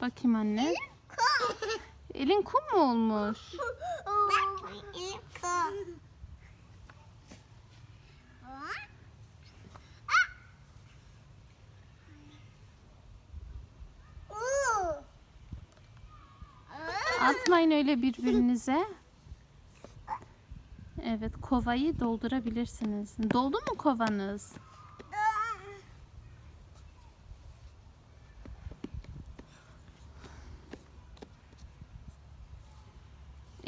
Bakayım anne. Elin kum mu olmuş? Bak elim kum. Atmayın öyle birbirinize. Evet kovayı doldurabilirsiniz. Doldu mu kovanız?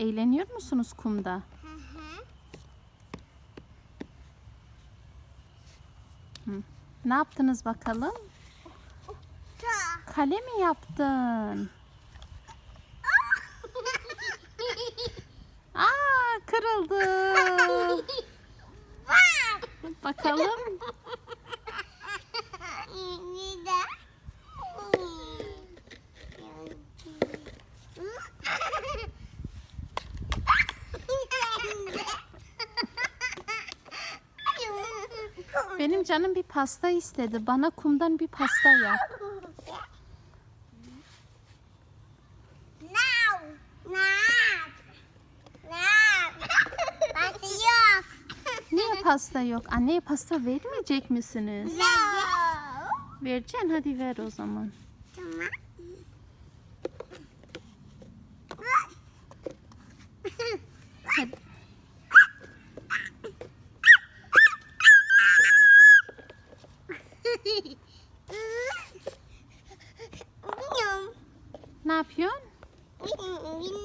Eğleniyor musunuz kumda? Hı hı. Ne yaptınız bakalım? Kale mi yaptın? Aa kırıldı. Bak. Bakalım. Benim canım bir pasta istedi. Bana kumdan bir pasta yap. Niye pasta yok? Anneye pasta vermeyecek misiniz? No. Vereceksin hadi ver o zaman.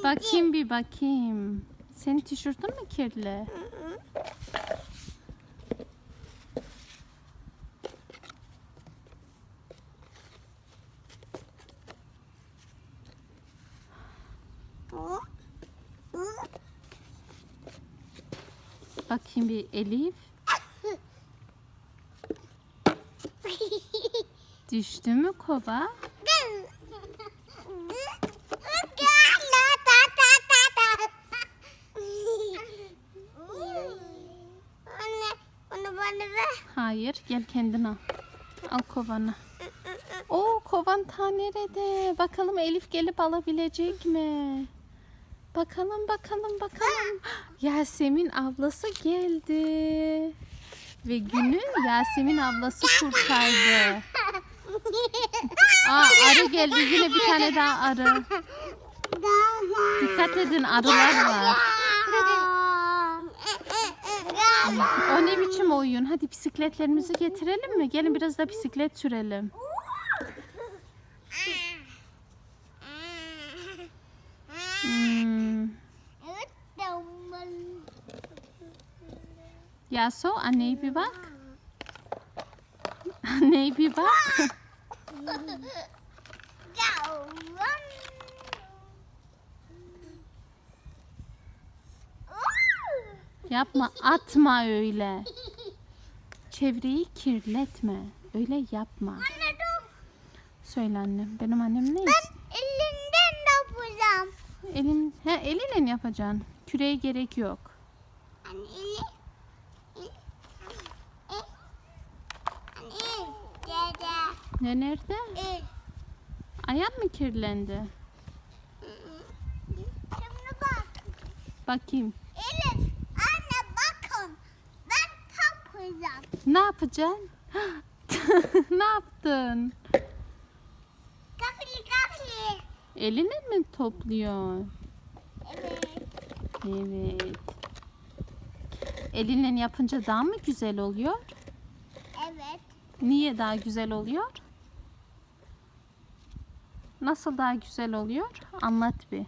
Bakayım bir bakayım. Senin tişörtün mü kirli? Bakayım bir Elif. Düştü mü kova? Anne, onu bana ver. Hayır gel kendin al. Al kovanı. Oo kovan ta nerede? Bakalım Elif gelip alabilecek mi? Bakalım bakalım bakalım. Yasemin ablası geldi. Ve günü Yasemin ablası kurtardı. Aa arı geldi yine bir tane daha arı. Dikkat edin arılar var. O ne biçim oyun? Hadi bisikletlerimizi getirelim mi? Gelin biraz da bisiklet sürelim. Hmm. Yaso anneye bir bak. Anneye bir bak. Yapma atma öyle. Çevreyi kirletme. Öyle yapma. Anne dur. Söyle annem. Benim annem ne Ben ne yapacağım? Elin, he, elinle mi yapacaksın? Küreye gerek yok. Anne eli. Ne nerede? el. Ayağın mı kirlendi? Şimdi bak. Bakayım. Elif, tapacağım. Ne yapacaksın? ne yaptın? Kafili kafili. Eline mi topluyor? Evet. Evet. Elinle yapınca daha mı güzel oluyor? Evet. Niye daha güzel oluyor? Nasıl daha güzel oluyor? Anlat bir.